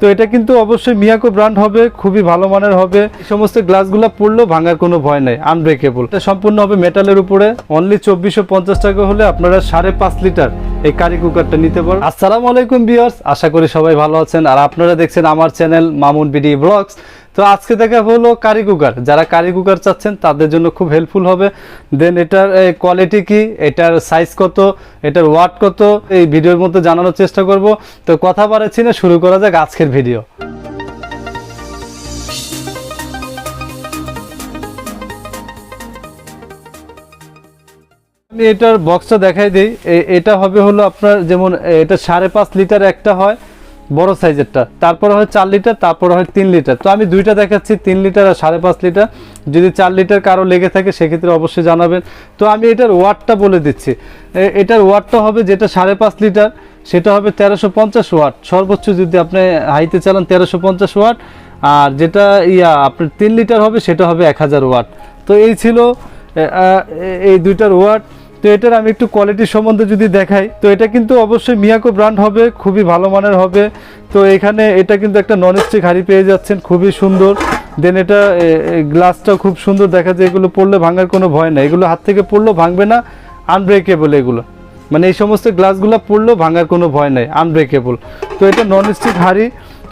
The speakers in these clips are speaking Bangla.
তো এটা কিন্তু অবশ্যই মিয়াকো ব্র্যান্ড হবে, খুবই ভালো মানের হবে। এই সমস্ত গ্লাসগুলো পড়লেও ভাঙার কোনো ভয় নাই আনব্রেকেবল এটা সম্পূর্ণ হবে মেটালের উপরে। অনলি চব্বিশশো পঞ্চাশ টাকা হলে আপনারা সাড়ে পাঁচ লিটার এই কারি কুকারটা নিতে পারেন আসসালামু আলাইকুম বিয়ার্স আশা করি সবাই ভালো আছেন। আর আপনারা দেখছেন আমার চ্যানেল মামুন বিডি ব্লগস তো আজকে দেখা হলো কারি কুকার যারা কারি কুকার চাচ্ছেন, তাদের জন্য খুব হেল্পফুল হবে। দেন এটার কোয়ালিটি কি? এটার সাইজ কত? এটার ওয়াট কত? এই ভিডিওর মধ্যে জানানোর চেষ্টা করব। তো কথা বাড়াচ্ছি না, শুরু করা যাক আজকের ভিডিও আমি এটার বক্সটা দেখাই দিই। এটা হবে হলো আপনার যেমন এটা সাড়ে পাঁচ লিটার একটা হয়। বড় সাইজেরটা। তারপরে হয় চার লিটার, তারপরে হয় তিন লিটার। তো আমি দুইটা দেখাচ্ছি, তিন লিটার আর সাড়ে পাঁচ লিটার। যদি চার লিটার কারও লেগে থাকে, সেক্ষেত্রে অবশ্যই জানাবেন। তো আমি এটার ওয়াটটা বলে দিচ্ছি। এটার ওয়াটটা হবে যেটা সাড়ে পাঁচ লিটার, সেটা হবে তেরোশো পঞ্চাশ ওয়াট। সর্বোচ্চ যদি আপনি হাইতে চালান তেরোশো পঞ্চাশ ওয়াট, আর যেটা ইয়া আপনার তিন লিটার হবে, সেটা হবে এক হাজার ওয়াট। তো এই ছিল এই দুইটার ওয়াট। তো এটার আমি একটু কোয়ালিটির সম্বন্ধে যদি দেখাই, তো এটা কিন্তু অবশ্যই মিয়াকো ব্র্যান্ড হবে, খুবই ভালো মানের হবে। তো এখানে এটা কিন্তু একটা নন স্টিক হাড়ি পেয়ে যাচ্ছেন, খুবই সুন্দর। দেন এটা গ্লাসটাও খুব সুন্দর দেখা যায়, এগুলো পড়লে ভাঙার কোনো ভয় নাই। এগুলো হাত থেকে পড়লেও ভাঙবে না আনব্রেকেবল এগুলো। মানে এই সমস্ত গ্লাসগুলো পড়লেও ভাঙার কোনো ভয় নাই আনব্রেকেবল তো এটা নন স্টিক হাড়ি,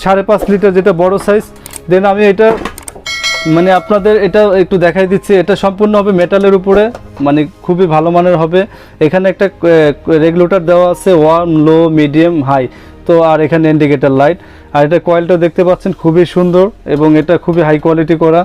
সাড়ে পাঁচ লিটার যেটা বড় সাইজ দেন আমি এটা মানে আপনাদের এটা একটু দেখাই দিচ্ছি, এটা সম্পূর্ণ হবে মেটালের উপরে মানে খুবই ভালো মানের হবে। এখানে একটা রেগুলেটর দেওয়া আছে ওয়ার্ম লো মিডিয়াম হাই তো আর এখানে ইন্ডিকেটার লাইট আর এটা কয়েলটা দেখতে পাচ্ছেন, খুবই সুন্দর এবং এটা খুবই হাই কোয়ালিটি করা।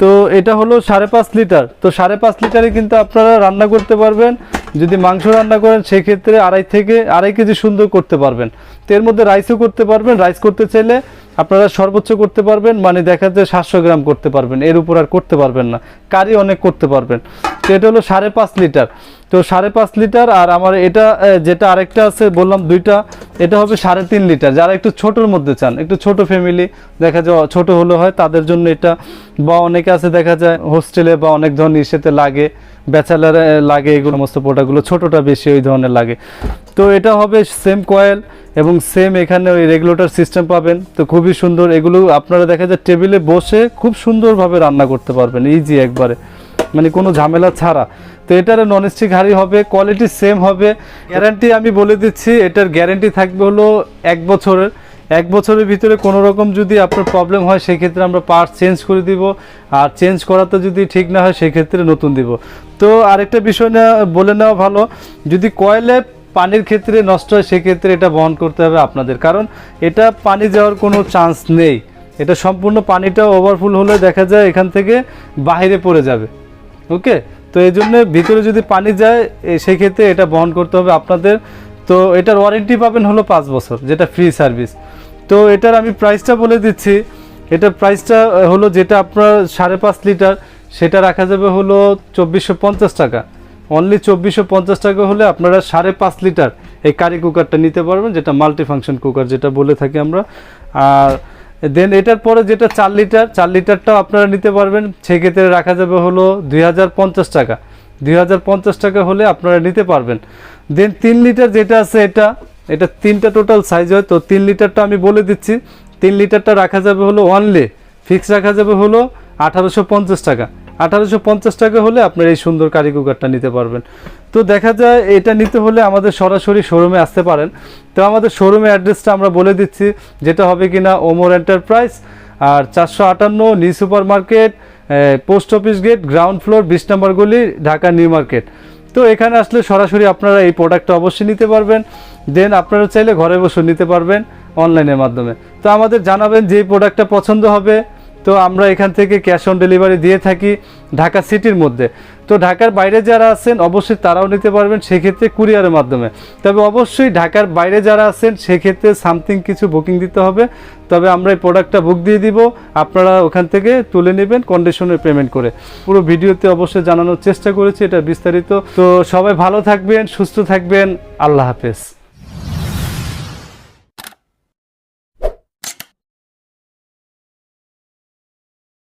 তো এটা হলো সাড়ে পাঁচ লিটার। তো সাড়ে পাঁচ লিটারে কিন্তু আপনারা রান্না করতে পারবেন। যদি মাংস রান্না করেন, সেক্ষেত্রে আড়াই থেকে আড়াই কেজি সুন্দর করতে পারবেন। তো এর মধ্যে রাইসও করতে পারবেন। রাইস করতে চাইলে আপনারা সর্বোচ্চ করতে পারবেন মানে দেখা যায় সাতশো গ্রাম করতে পারবেন। এর উপর আর করতে পারবেন না। কারি অনেক করতে পারবেন। তো এটা হলো সাড়ে পাঁচ লিটার। তো সাড়ে পাঁচ লিটার আর আমার এটা যেটা আরেকটা আছে, বললাম দুইটা, এটা হবে সাড়ে তিন লিটার। যারা একটু ছোটোর মধ্যে চান, একটু ছোট ফ্যামিলি দেখা যায় ছোট হলে হয়, তাদের জন্য এটা, বা অনেকে আছে, দেখা যায় হোস্টেলে বা অনেক ধরনের ইসেতে লাগে ব্যাচেলারে লাগে, এগুলো সমস্ত প্রোডাক্টগুলো ছোটোটা বেশি ওই ধরনের লাগে। তো এটা হবে সেম কয়েল এবং সেম এখানে ওই রেগুলেটর সিস্টেম পাবেন। তো খুবই সুন্দর। এগুলো আপনারা দেখা যায় টেবিলে বসে খুব সুন্দরভাবে রান্না করতে পারবেন ইজি একবারে। মানে কোনো ঝামেলা ছাড়া। তো এটার ননস্টিক হাড়ি হবে কোয়ালিটি সেম হবে। গ্যারান্টি আমি বলে দিচ্ছি, এটার গ্যারান্টি থাকবে হলো এক বছরের। এক বছরের ভিতরে কোনো রকম যদি আপনার প্রবলেম হয়, সেক্ষেত্রে আমরা পার্ট চেঞ্জ করে দিব। আর চেঞ্জ করাতে যদি ঠিক না হয়, সেক্ষেত্রে নতুন দিব। তো আরেকটা বিষয় না, বলে নেওয়া ভালো। যদি কয়েলে পানির ক্ষেত্রে নষ্ট হয়, সেক্ষেত্রে এটা বহন করতে হবে আপনাদের। কারণ এটা পানি যাওয়ার কোনো চান্স নেই। এটা সম্পূর্ণ পানিটা ওভারফুল হলে দেখা যায় এখান থেকে বাইরে পড়ে যাবে। ওকে? তো এই জন্য ভিতরে যদি পানি যায় সেই এটা বহন করতে হবে আপনাদের। তো এটার ওয়ারেন্টি পাবেন হলো পাঁচ বছর, যেটা ফ্রি সার্ভিস তো এটার আমি প্রাইসটা বলে দিচ্ছি। এটার প্রাইসটা হলো যেটা আপনার সাড়ে পাঁচ লিটার, সেটা রাখা যাবে হলো চব্বিশশো টাকা। অনলি চব্বিশশো পঞ্চাশ টাকা হলে আপনারা সাড়ে পাঁচ লিটার এই কারি কুকারটা নিতে পারবেন, যেটা মাল্টি ফাংশন কুকার যেটা বলে থাকি আমরা। আর দেন এটার পরে যেটা চার লিটার, চার লিটারটাও আপনারা নিতে পারবেন। সেক্ষেত্রে রাখা যাবে হলো দুই হাজার পঞ্চাশ টাকা। দুই হাজার পঞ্চাশ টাকা হলে আপনারা নিতে পারবেন। দেন তিন লিটার যেটা আছে এটা এটা তিনটা টোটাল সাইজ হয়, তো তিন লিটারটা আমি বলে দিচ্ছি। তিন লিটারটা রাখা যাবে হলো অনলি ফিক্স রাখা যাবে হলো আঠারোশো পঞ্চাশ টাকা। আঠারোশো পঞ্চাশ টাকা হলে আপনার এই সুন্দর কারি কুকারটা নিতে পারবেন। তো দেখা যায় এটা নিতে হলে আমাদের সরাসরি শোরুমে আসতে পারেন। তো আমাদের শোরুমে অ্যাড্রেসটা আমরা বলে দিচ্ছি, যেটা হবে কিনা ওমর এন্টারপ্রাইজ আর চারশো আটান্ন new super market post office gate, ground floor, বিশ নম্বর গলি, ঢাকা নিউ মার্কেট। তো এখানে আসলে সরাসরি আপনারা এই প্রোডাক্টটা অবশ্যই নিতে পারবেন। দেন আপনারা চাইলে ঘরে বসে নিতে পারবেন অনলাইনের মাধ্যমে। তো আমাদের জানাবেন যে প্রোডাক্টটা পছন্দ হবে। তো আমরা এখান থেকে ক্যাশ অন ডেলিভারি দিয়ে থাকি ঢাকা সিটির মধ্যে। তো ঢাকার বাইরে যারা আছেন, অবশ্যই তারাও নিতে পারবেন সেক্ষেত্রে কুরিয়ারের মাধ্যমে। তবে অবশ্যই ঢাকার বাইরে যারা আছেন, সেক্ষেত্রে সামথিং কিছু বুকিং দিতে হবে। তবে আমরা এই প্রোডাক্টটা বুক দিয়ে দিব। আপনারা ওখান থেকে তুলে নেবেন কন্ডিশনের পেমেন্ট করে। পুরো ভিডিওতে অবশ্যই জানানোর চেষ্টা করেছি, এটা বিস্তারিত। তো সবাই ভালো থাকবেন, সুস্থ থাকবেন। আল্লাহ হাফেজ।